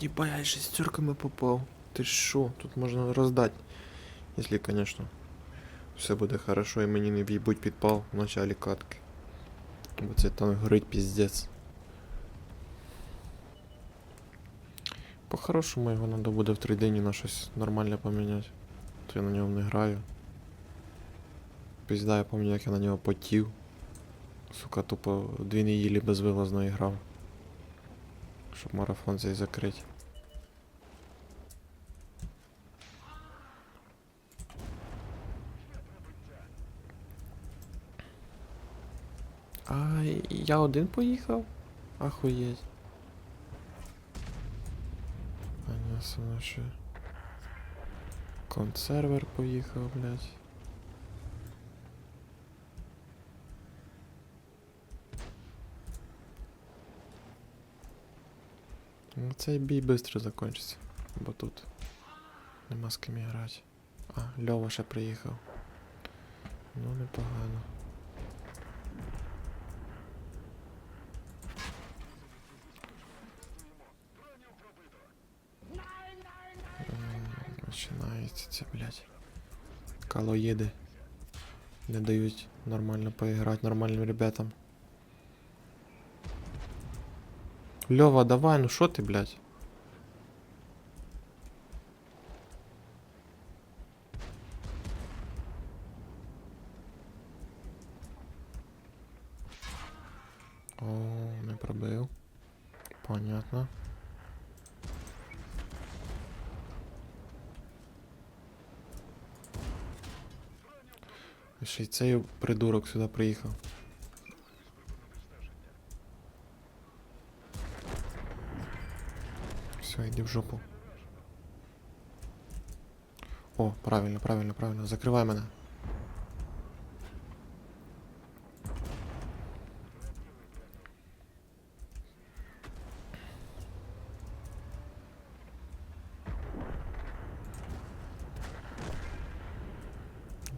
Ебать, я шестерками попав. Ти що? Тут можна роздати. Якщо, конечно, все буде хорошо і мені не в'їбуть підпал в началі катки. Бо це там горить піздець. По-хорошому його треба буде в три дні на щось нормальне поміняти. То я на ньому не граю. Пізда, я пам'ятаю, як я на нього потів. Сука, тупо дві неділі безвилазно грав. Щоб марафон цей закрити. А я один поїхав? Ахуєть. Понятно, ну ще. Консервер поїхав, блядь. Ну, цей бій швидко закінчиться, бо тут нема з ким грати. А, Льова ще приїхав. Ну, непогано. Починається це, блядь. Калоїди. Не дають нормально поіграти нормальним ребятам. Льова, давай, ну що ти, блядь? О, не пробив. Понятно. Ще й цей придурок сюди приїхав. Все, йди в жопу. О, правильно, правильно, правильно. Закривай мене.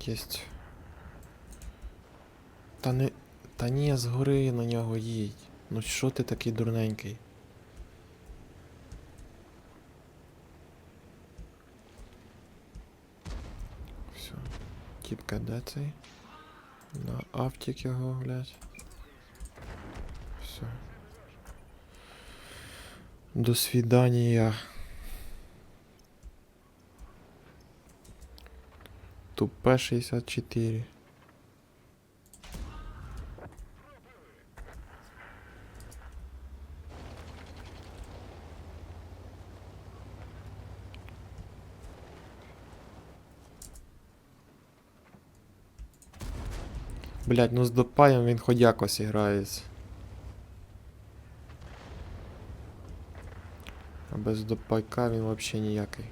Єсть. Та не. Та ні, згори на нього їдь. Ну що ти такий дурненький? Все. Тіпка де цей? На автік його, блядь. Все. До свидания. Тупе 64. Блять, ну з допаєм він хоч якось грається. А без допайка він вообще ніякий.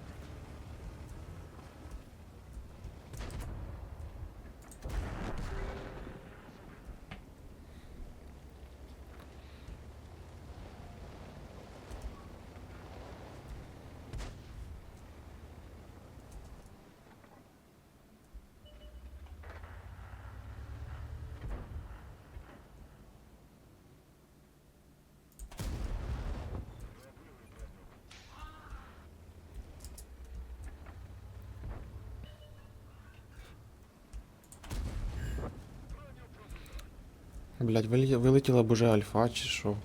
Блять, вилетіла б уже альфа чи що?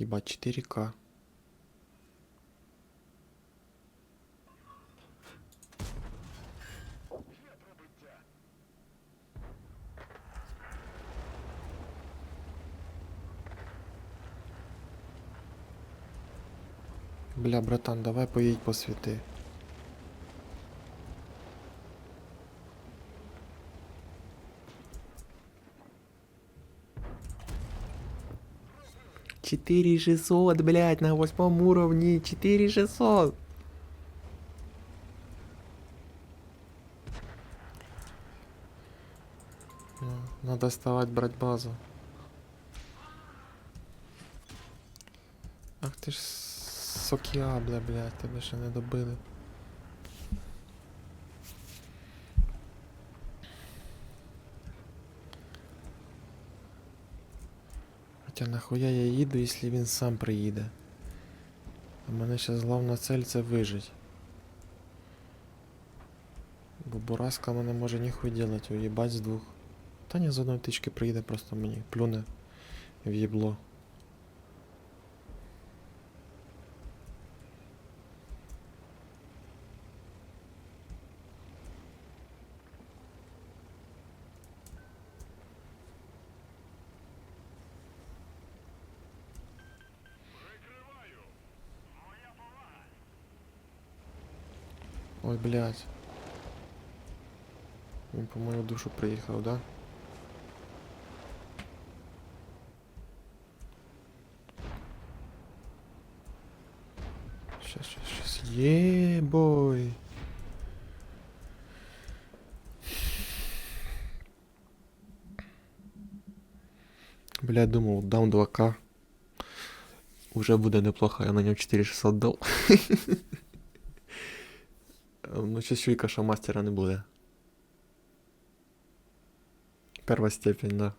Ебать, 4К. Бля, братан, давай поїдь по світи. Четыре шестьсот, блядь, на восьмом уровне. Четыре шестьсот. Надо вставать брать базу. Ти ж сокіабля, блядь, тебе ще не добили. Хоча нахуя я їду, якщо він сам приїде. У мене зараз головна цель це вижить. Бо Бураска мене може ніхуй делать, уїбать з двох. Та ні, з одної тички приїде, просто мені плюне в їбло. Ой, блядь. Він по мою душу приїхав, да? Щас, щас, щас. Єбой. Бля, думал, дам 2К. Уже буде неплохо, я на нем 4600 дал. Ну, чуйка, що мастера не буде. Перша степень, да.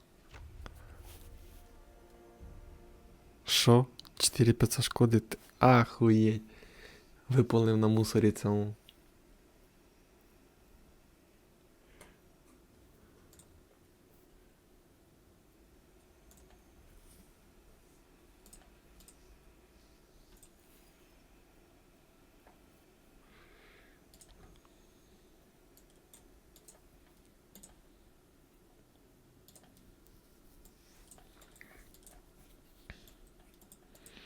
Що? 4500 шкоди? Ахуєть. Виповнив на мусорі цьому.